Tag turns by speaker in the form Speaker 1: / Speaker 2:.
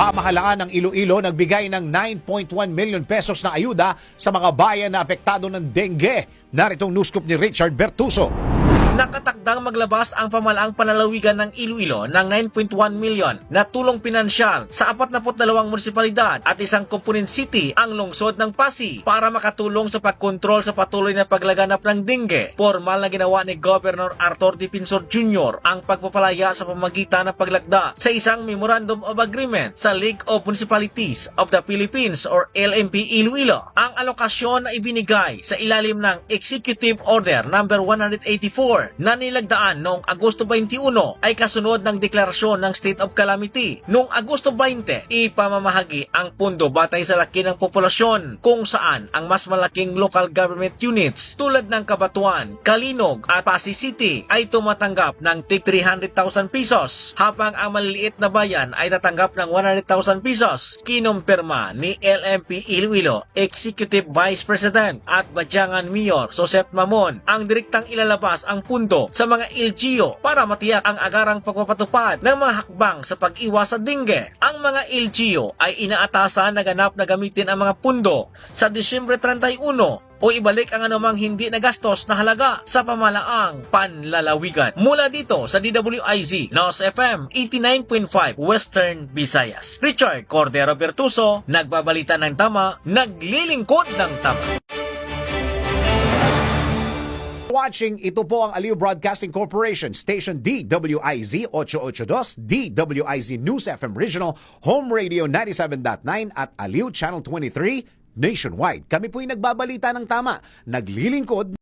Speaker 1: Pamahalaan ng Iloilo nagbigay ng 9.1 million pesos na ayuda sa mga bayan na apektado ng dengue. Naritong newscoop ni Richard Bertuso.
Speaker 2: Nakatakdang maglabas ang pamalaang panalawigan ng Iloilo ng 9.1 million na tulong pinansyal sa 42 munisipalidad at isang component city ang lungsod ng Pasig para makatulong sa pagkontrol sa patuloy na paglaganap ng dengue. Formal na ginawa ni Governor Arthur D. Pinsor Jr. ang pagpapalaya sa pamagitan ng paglagda sa isang Memorandum of Agreement sa League of Municipalities of the Philippines or LMP Iloilo. Ang alokasyon na ibinigay sa ilalim ng Executive Order number 184 na nilagdaan noong Agosto 21 ay kasunod ng deklarasyon ng State of Calamity. Noong Agosto 20, ipamamahagi ang pundo batay sa laki ng populasyon kung saan ang mas malaking local government units tulad ng Kabatuan, Kalinog at Pasig City ay tumatanggap ng tig 300,000 pesos habang ang maliliit na bayan ay tatanggap ng 100,000 pesos. Kinumpirma ni LMP Iloilo Executive Vice President at Badyangan Mayor Sosep Mamon ang direktang ilalabas ang pundo sa mga LGU para matiyak ang agarang pagpapatupad ng mga hakbang sa pag-iwas sa dengue. Ang mga LGU ay inaatasan na ganap na gamitin ang mga pundo sa Disyembre 31 o ibalik ang anumang hindi nagastos na halaga sa pamalaang panlalawigan. Mula dito sa DWIZ, NOS FM 89.5 Western Visayas. Richard Cordero Bertuso, nagbabalita ng tama, naglilingkod ng tama.
Speaker 1: Watching, ito po ang Aliw Broadcasting Corporation, Station DWIZ 882, DWIZ News FM Regional, Home Radio 97.9 at Aliw Channel 23 nationwide. Kami po'y nagbabalita ng tama, naglilingkod